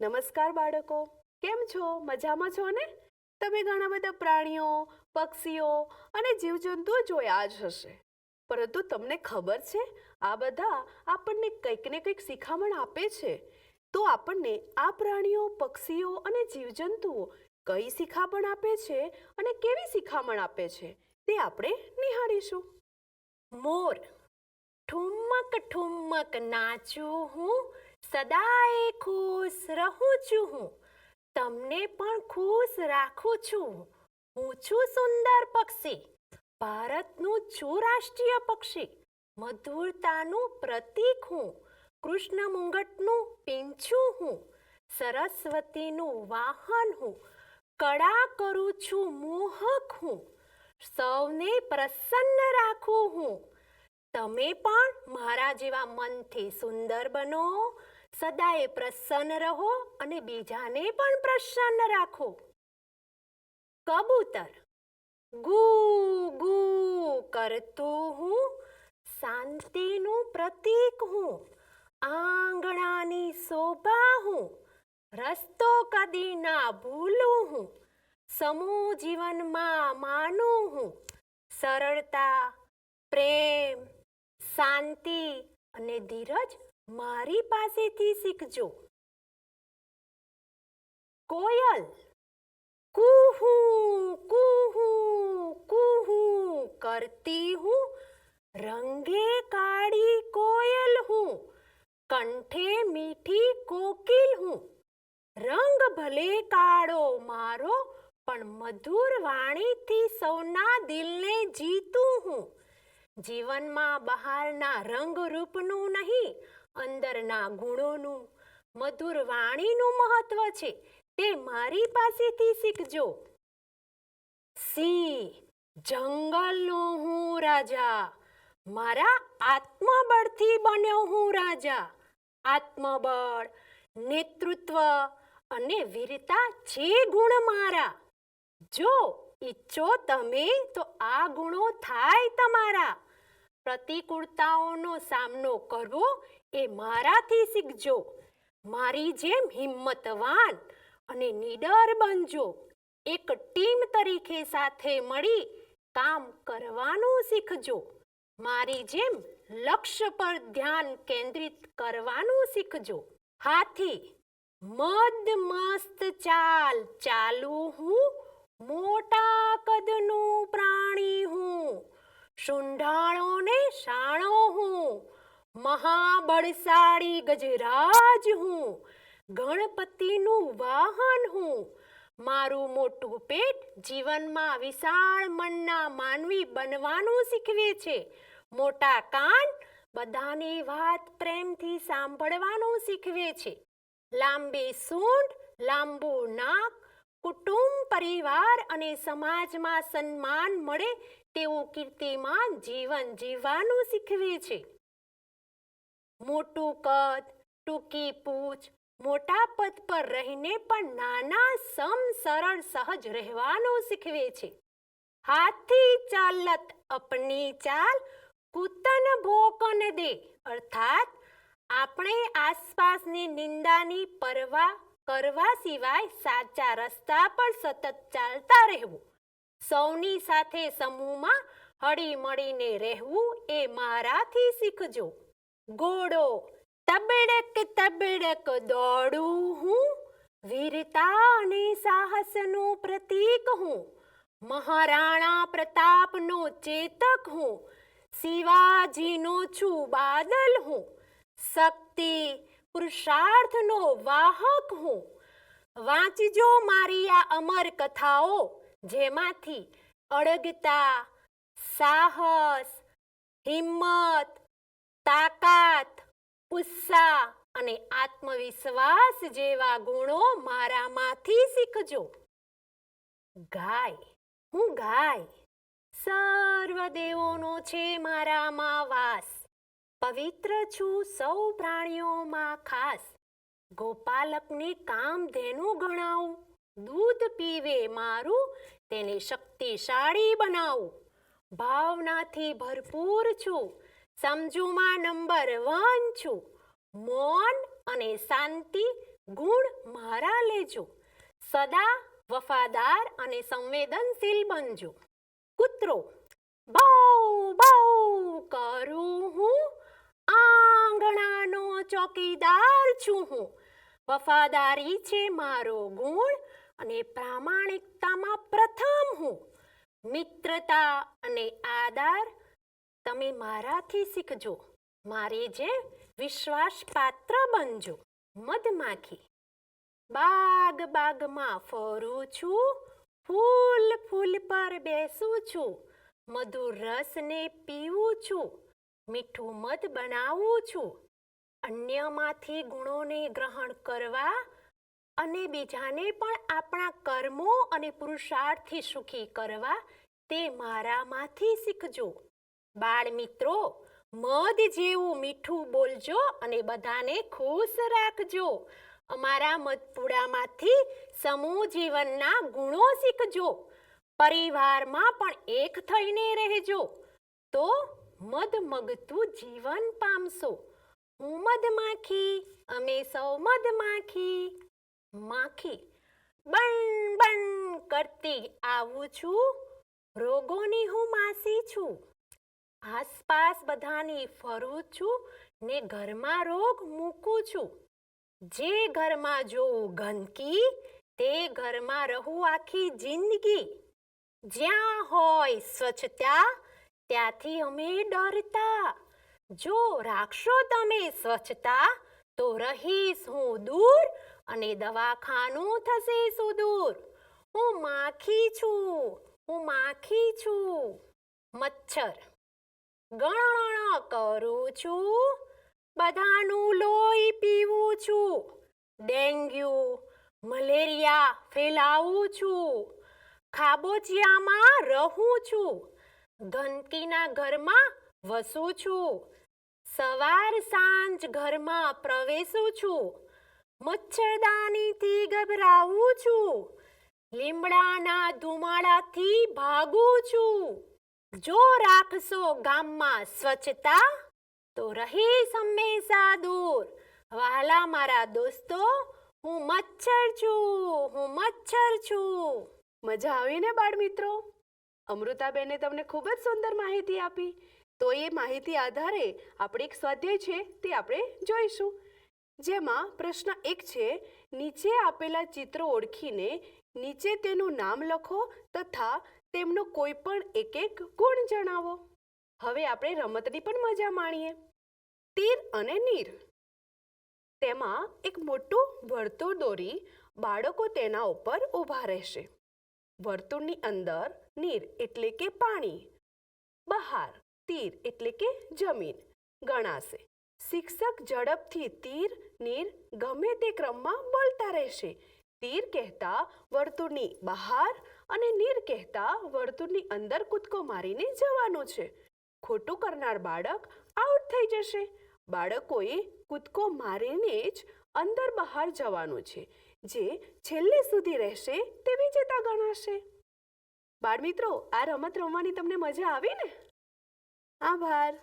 નમસ્કાર બાળકો. કેમ છો? મજામાં છો ને? તમે ઘણા બધા પ્રાણીઓ, પક્ષીઓ અને જીવજંતુઓ જોયા જ હશે. પરંતુ તમને ખબર છે, આ બધા આપણને કંઈક ને કંઈક શિખામણ આપે છે. તો આપણને આ પ્રાણીઓ, પક્ષીઓ અને જીવજંતુઓ કઈ શિખામણ આપે છે અને કેવી શિખામણ આપે છે તે આપણે નિહાળીશું. મોર. ઠુમક ઠુમક નાચું હું સદાય ખુશ રહું છું હું. તમને પણ ખુશ રાખું છું. હું છું સુંદર પક્ષી. ભારતનું છું રાષ્ટ્રીય પક્ષી. મધુરતાનું પ્રતીક હું. કૃષ્ણ મુંગટનું પીંછું હું. સરસ્વતીનું વાહન હું. કળા કરું છું મોહક હું. સૌને પ્રસન્ન રાખું હું. તમે પણ મારા જેવા મનથી સુંદર બનો, સદાય પ્રસન્ન રહો અને બીજાને પણ પ્રસન્ન રાખો. કબૂતર. ગુ ગુ કરતું હું, શાંતિનું પ્રતીક હું, આંગણાની શોભા હું, રસ્તો કદી ના ભૂલું હું, સમૂહ જીવનમાં માનું હું, સરળતા, પ્રેમ શાંતિ અને ધીરજ મારી પાસેથી શીખજો. કોયલ, કુહુ કુહુ કુહુ કરતી હું, રંગે કાળી કોયલ હું, કંઠે મીઠી કોકિલ હું. રંગ ભલે કાળો મારો, પણ મધુર વાણીથી સૌના દિલને જીતું હું. જીવનમાં બહારના રંગરૂપનું નહીં, અંદરના ગુણોનું. મધુર વાણીનું મહત્વ છે, તે મારી પાસેથી શીખજો. સિંહ, જંગલનો હું રાજા. મારા આત્મબળથી બન્યો હું રાજા. આત્મબળ, નેતૃત્વ અને વીરતા છે ગુણ મારા. જો ઈચ્છો તમે તો આ ગુણો થાય તમારા. પ્રતિકૂળતાઓનો સામનો કરવો એ મારાથી શીખજો. મારી જેમ હિંમતવાન અને નીડર બનજો. એક ટીમ તરીકે સાથે મળી કામ કરવાનું શીખજો. મારી જેમ લક્ષ્ય પર ધ્યાન કેન્દ્રિત કરવાનું શીખજો. હાથી મદ મસ્ત ચાલ, ચાલુ હું, મોટા કદનું પ્રાણી હું. શુંઢાળો ને શાણો હું, મહાબળશાળી ગજરાજ હું, ગણપતિનું વાહન હું, મારું મોટું પેટ જીવનમાં વિશાળ મનના માનવી બનવાનું શીખવે છે. મોટા કાન બધાની વાત પ્રેમથી સાંભળવાનું શીખવે છે. લાંબી સૂંઢ, લાંબુ નાક કુટુંબ, પરિવાર અને સમાજમાં સન્માન મળે તેવું કીર્તિમાન જીવન જીવવાનું શીખવે છે. મોટું કદ, ટૂંકી પૂંછ, મોટા પદ પર રહીને પણ નાના, સમ, સરળ, સહજ રહેવાનું શીખવે છે. હાથી ચાલત અપની ચાલ, કૂતન ભોકન દે, અર્થાત, આપણે આસપાસની નિંદાની પરવા કરવા સિવાય સાચા રસ્તા પર સતત ચાલતા રહેવું. સૌની સાથે સમૂહમાં હળી મળીને રહેવું એ મારાથી શીખજો. ઘોડો તબડક તબડક દોડું હું. વીરતા અને સાહસનું પ્રતીક હું. મહારાણા પ્રતાપનો ચેતક હું. શિવાજીનો છું બાદલ હું. શક્તિ પુરુષાર્થનો વાહક હું. વાંચજો મારી આ અમર કથાઓ, જેમાંથી અડગતા, સાહસ, હિંમત, તાકાત, ઉત્સાહ અને આત્મવિશ્વાસ જેવા ગુણો મારામાંથી શીખજો. ગાય, હું ગાય. સર્વ દેવોનો છે મારામાં વાસ. પવિત્ર છું સૌ પ્રાણીઓમાં ખાસ. ગોપાલકને કામધેનું ગણાવું. દૂધ પીવે મારું, તેને શક્તિશાળી બનાવું. ભાવનાથી ભરપૂર છું, સમજુમાં નંબર વન છું. મૌન અને શાંતિ ગુણ મારા લેજો. સદા વફાદાર અને સંવેદનશીલ બનજો. કૂતરો, બહુ બહુ કરું હું આંગણાનો ચોકીદાર છું હું. વફાદારી છે મારો ગુણ અને પ્રામાણિકતામાં પ્રથમ હું. મિત્રતા અને આદર તમે મારાથી શીખજો. મારી જે વિશ્વાસપાત્ર બનજો. મધમાખી બાગ બાગમાં ફરું છું. ફૂલ ફૂલ પર બેસું છું. મધુર રસને પીવું છું. મીઠું મધ બનાવું છું. અન્યમાંથી ગુણોને ગ્રહણ કરવા અને બીજાને પણ આપણા કર્મો અને પુરુષાર્થથી સુખી કરવા, તે મારામાંથી શીખજો. બાળ મિત્રો મધ જેવું મીઠું બોલજો અને બધાને ખુશ રાખજો. અમારા મધપુડામાંથી સમૂહ જીવનના ગુણો શીખજો. પરિવારમાં પણ એક થઈને રહેજો. તો મધમગતું જીવન પામશો. હું મધમાખી અમે સૌ મધમાખી માખી બણ બણ કરતી આવું છું. રોગોની હું માસી છું. આસપાસ બધાની ફરું છું ને ઘરમાં રોગ મૂકું છું. જે ઘરમાં જોઉં ગંદકી, તે ઘરમાં રહું આખી જિંદગી. જ્યાં હોય સ્વચ્છતા, ત્યાંથી અમે ડરતા. જો રાખશો તમે સ્વચ્છતા, તો રહીશ હું દૂર અને દવાખાનું થશે સુદૂર. હું માખી છું, હું માખી છું. મચ્છર, ગણ કરું છું, બધાનું લોહી પીવું છું. ડેન્ગ્યુ, મલેરિયા ફેલાવું છું. ખાબોચિયામાં રહું છું. ગંદકીના ઘરમાં વસું છું. સવાર સાંજ ઘરમાં પ્રવેશું છું. મચ્છરદાનીથી ગભરાવું છું. લીમડાના ધુમાડાથી ભાગું છું. જો રાખશો ગામમાં સ્વચ્છતા, તો રહીશ હંમેશા દૂર. વાલા મારા દોસ્તો, હું મચ્છર છું, હું મચ્છર છું. મજા આવી ને બાળ મિત્રો અમૃતાબેને તમને ખૂબ જ સુંદર માહિતી આપી. તો એ માહિતી આધારે આપણે એક સ્વાધ્યાય છે તે આપણે જોઈશું. જેમાં પ્રશ્ન એક છે, નીચે આપેલા ચિત્રો ઓળખીને નીચે તેનું નામ લખો તથા તેમનો કોઈ પણ એક એક ગુણ જણાવો. હવે આપણે રમતની પણ મજા માણીએ. તીર અને નીર. તેમાં એક મોટું વર્તુળ દોરી બાળકો તેના ઉપર ઊભા રહેશે. વર્તુળની અંદર નીર એટલે કે પાણી. બહાર. તીર એટલે કે જમીન ગણાશે. શિક્ષક ઝડપથી તીર, નીર ગમે તે ક્રમમાં બોલતા રહેશે. તીર કહેતા વર્તુળની બહાર અને નીર કહેતા વર્તુળની અંદર કૂદકો મારીને જવાનું છે. ખોટું કરનાર બાળક આઉટ થઈ જશે. બાળકોએ કૂદકો મારીને જ અંદર બહાર જવાનું છે, જે છેલ્લે સુધી રહેશે તે વિજેતા ગણાશે. બાળમિત્રો, આ રમત રમવાની તમને મજા આવી ને? આભાર.